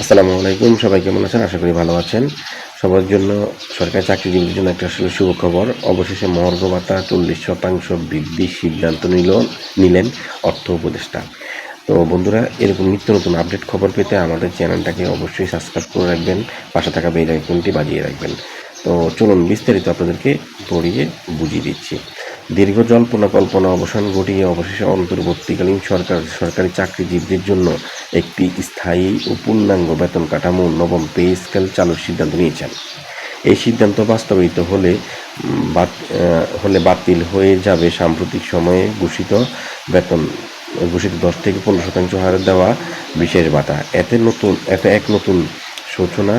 আসসালামু আলাইকুম, সবাই কেমন আছেন? আশা করি ভালো আছেন। সবার জন্য সরকারি চাকরিজীবীদের জন্য একটা আসলে শুভ খবর অবশেষে মহার্ঘ ভাতা চল্লিশ শতাংশ বৃদ্ধির সিদ্ধান্ত নিল, নিলেন অর্থ উপদেষ্টা। তো বন্ধুরা, এরকম নিত্য নতুন আপডেট খবর পেতে আমাদের চ্যানেলটাকে অবশ্যই সাবস্ক্রাইব করে রাখবেন, পাশে থাকা বেল আইকনটি বাজিয়ে রাখবেন। তো চলুন বিস্তারিত আপনাদেরকে পড়িয়ে বুঝিয়ে দিচ্ছি। দীর্ঘ জল্পনা কল্পনা অবসান ঘটিয়ে অবশেষে অন্তর্বর্তীকালীন সরকার, সরকারি চাকরিজীবীদের জন্য একটি স্থায়ী ও পূর্ণাঙ্গ বেতন কাঠামো নবম পে স্কেল চালুর সিদ্ধান্ত নিয়েছেন। এই সিদ্ধান্ত বাস্তবায়িত হলে হলে বাতিল হয়ে যাবে সাম্প্রতিক সময়ে ঘোষিত বেতন, ঘোষিত দশ থেকে পনেরো শতাংশ হারে দেওয়া বিশেষ ভাতা। এতে নতুন, এতে এক নতুন সূচনা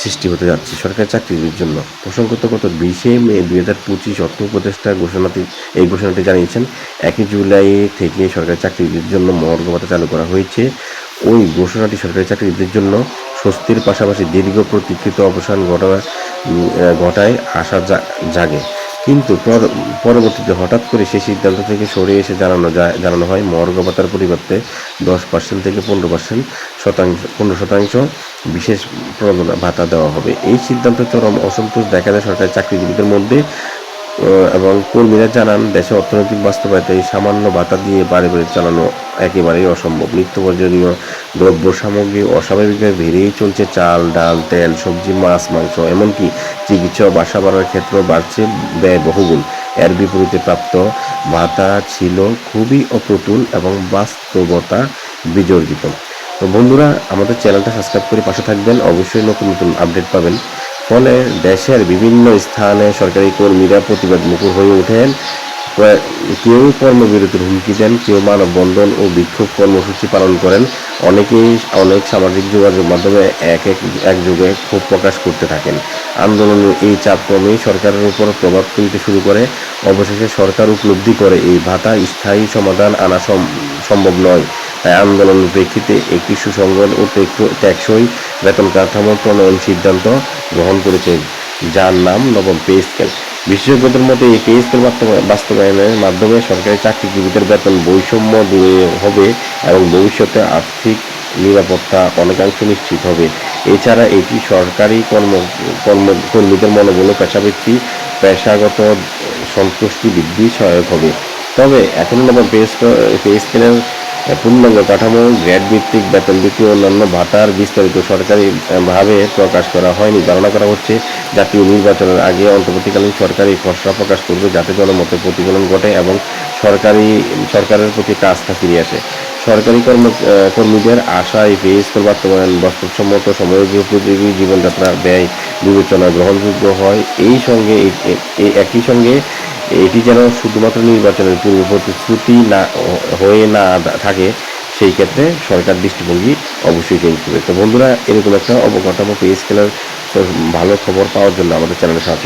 সৃষ্টি হতে যাচ্ছে সরকারি চাকরির জন্য। প্রসঙ্গত গত বিশে মে দুই হাজার পঁচিশ অর্থ উপদেষ্টা ঘোষণাটি, এই ঘোষণাটি জানিয়েছেন, একই জুলাই থেকে সরকারি চাকরির জন্য মহার্ঘ ভাতা চালু করা হয়েছে ওই ঘোষণাটি সরকারি চাকরিদের জন্য স্বস্তির পাশাপাশি দীর্ঘ প্রতীক্ষিত অবসান ঘটা ঘটায় আশা জাগে। কিন্তু পর- পরবর্তীতে হঠাৎ করে সেই সিদ্ধান্ত থেকে সরে এসে জানানো যায়, জানানো হয় মহার্ঘ ভাতার পরিবর্তে দশ পার্সেন্ট থেকে পনেরো পার্সেন্ট শতাংশ, পনেরো শতাংশ বিশেষ প্রণোদনা ভাতা দেওয়া হবে। এই সিদ্ধান্ত চরম অসন্তোষ দেখা যায় সরকারি চাকরিজীবীদের মধ্যে। এবং কর্মীরা জানান, দেশে অর্থনৈতিক বাস্তবতায় এই সামান্য ভাতা দিয়ে বাড়ি বাড়ি চালানো একেবারেই অসম্ভব। নিত্য প্রয়োজনীয় দ্রব্য সামগ্রী অস্বাভাবিকভাবে বেড়েই চলছে, চাল, ডাল, তেল, সবজি, মাছ, মাংস, এমনকি চিকিৎসা বাসা বাড়ার ক্ষেত্রেও বাড়ছে ব্যয় বহুগুণ এর বিপরীতে প্রাপ্ত ভাতা ছিল খুবই অপ্রতুল এবং বাস্তবতা বিজর্জিত। তো বন্ধুরা, আমাদের চ্যানেলটা সাবস্ক্রাইব করে পাশে থাকবেন। অবশ্যই নতুন নতুন আপডেট পাবেন। ফলে দেশের বিভিন্ন স্থানে সরকারি কর্মীরা প্রতিবাদ মুখর হয়ে ওঠেন। কেউ কর্মবিরতির হুমকি দেন, কেউ মানববন্ধন ও বিক্ষোভ কর্মসূচি পালন করেন। অনেকেই অনেক সামাজিক যোগাযোগ মাধ্যমে এক এক একযোগে ক্ষোভ প্রকাশ করতে থাকেন। আন্দোলনের এই চাপ ক্রমেই সরকারের উপর প্রভাব ফেলতে শুরু করে। অবশেষে সরকার উপলব্ধি করে, এই ভাতা স্থায়ী সমাধান আনা সম- সম্ভব নয়। তাই আন্দোলনের প্রেক্ষিতে একটি সুসংগত ও টেকসই বেতন কাঠামো প্রণয়ন সিদ্ধান্ত গ্রহণ করেছে, যার নাম নবম পে স্কেল বিশেষজ্ঞদের মতে এই পে স্কেল বাস্তবায়নের মাধ্যমে সরকারি চাকরিজীবীদের বেতন বৈষম্য দূরে হবে এবং ভবিষ্যতে আর্থিক নিরাপত্তা অনেকাংশ নিশ্চিত হবে। এছাড়া এটি সরকারি কর্ম কর্ম কর্মীদের মনোবল পেশাবৃত্তি, পেশাগত সন্তুষ্টি বৃদ্ধি সহায়ক হবে। তবে এখনও নবম পে স্কেলের পূর্ণাঙ্গ কাঠামো গ্রেড ভিত্তিক বেতন বৃত্তি অন্যান্য ভাতার বিস্তারিত সরকারিভাবে প্রকাশ করা হয়নি, ধারণা করা হচ্ছে জাতীয় নির্বাচনের আগে অন্তর্বর্তীকালীন সরকারি খসড়া প্রকাশ করবে যাতে জনমতের প্রতিফলন ঘটে এবং সরকারি, সরকারের প্রতি আস্থা ফিরে আসে। সরকারি কর্ম কর্মীদের আশা এই পে স্কেল বাস্তবায়ন বাস্তবসম্মত সময়োপযোগী জীবনযাত্রা ব্যয় বিবেচনা গ্রহণযোগ্য হয়। এই সঙ্গে একই সঙ্গে এটি যেন শুধুমাত্র নির্বাচনের পূর্ব প্রতিশ্রুতি না হয়ে না থাকে, সেই ক্ষেত্রে সরকার দৃষ্টিভঙ্গি অবশ্যই চেঞ্জ করবে। তো বন্ধুরা, এরকম একটা অবকাঠামো পে স্কেলের ভালো খবর পাওয়ার জন্য আমাদের চ্যানেলে সাথে